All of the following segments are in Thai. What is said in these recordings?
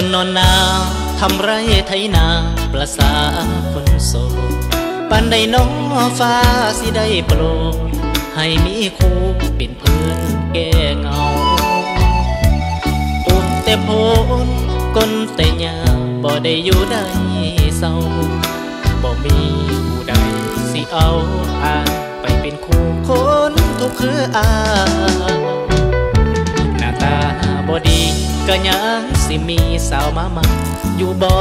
คนนอนนาทำไรไถนาประสาคนโสปันใดน้องฟ้าสิได้โปรดให้มีคู่เป็นเพื่อนแก้เงาอุ้มแต่โพนก้นแต่ยาบ่ได้อยู่ได้เศร้าบ่มีผู้ใดสิเอาอ่านไปเป็นคู่คนทุกคืออาหน้าตาบ่ดีก็ยัง สิมีสาวมามาอยู่บ่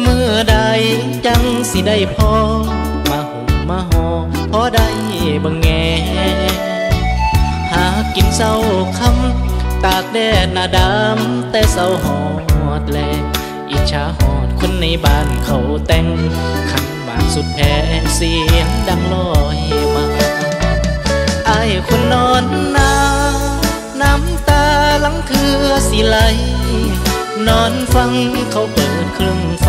เมื่อใดจังสิได้พอ มาห่มมาหอพอได้บังแง หากินเศร้าคำตากแดดหน้าดำแต่เศร้าหอดแลอิจฉาหอดคนในบ้านเขาแต่งขันบานสุดแพ้เสียงดังลอยมาไอายคนนอนนาน้ำตาหลังเคือสิไหล นอนฟังเขาเปิดเครื่องไฟ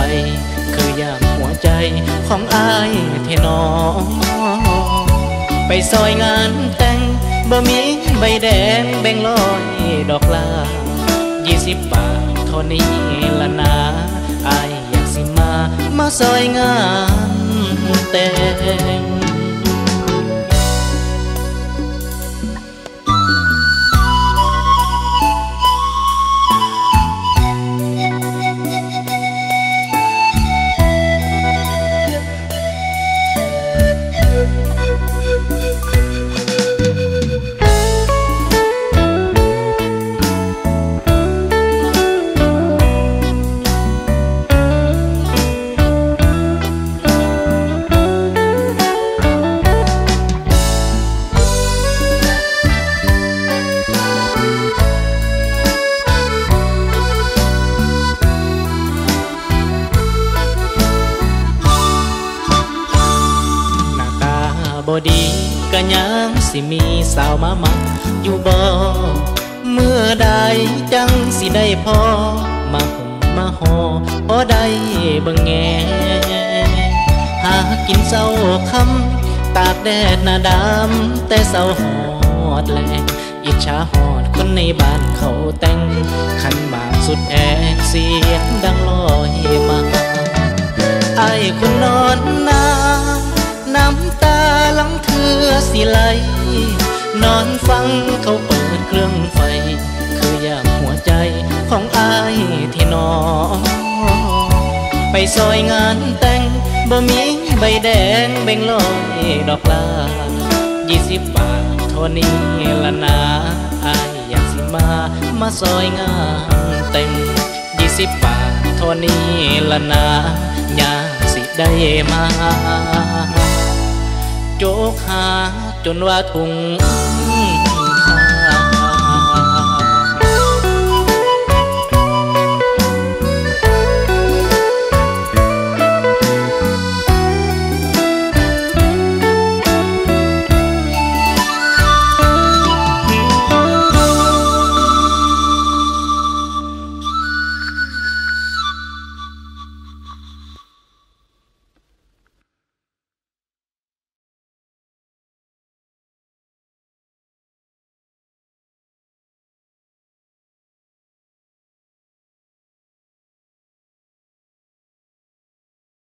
คือยามหัวใจของอายเทนอไปซอยงานแต่งบ่มีใบแดงแบ่งลอยดอกลายี่สิบบาทเท่านี้ละนาอายอยากสิมา มาซอยงานแต่ง บอดีก็ยังสิมีสาวมามาอยู่บ่เมื่อใดจังสิได้พอมาห่มมาหอพอได้บิ่งแงหากินเศร้าคำตากแดดหน้าดำแต่เศร้าหอดแลงอิจฉาหอดคนในบ้านเขาแต่งขันบางสุดแอกเสียงดังลอยมาไอ้คนนอนนา สิไลนอนฟังเขาเปิดเครื่องไฟ คือยามหัวใจของอายที่นอนไปซอยงานแต่งบ่มีใบแดงแบ่งลอยดอกลายี่สิบบาทเท่านี้ละนาอายอยากสิมามาซอยงานแต่งยี่สิบบาทเท่านี้ละนาอยากสิได้มา กหาจนว่าถุง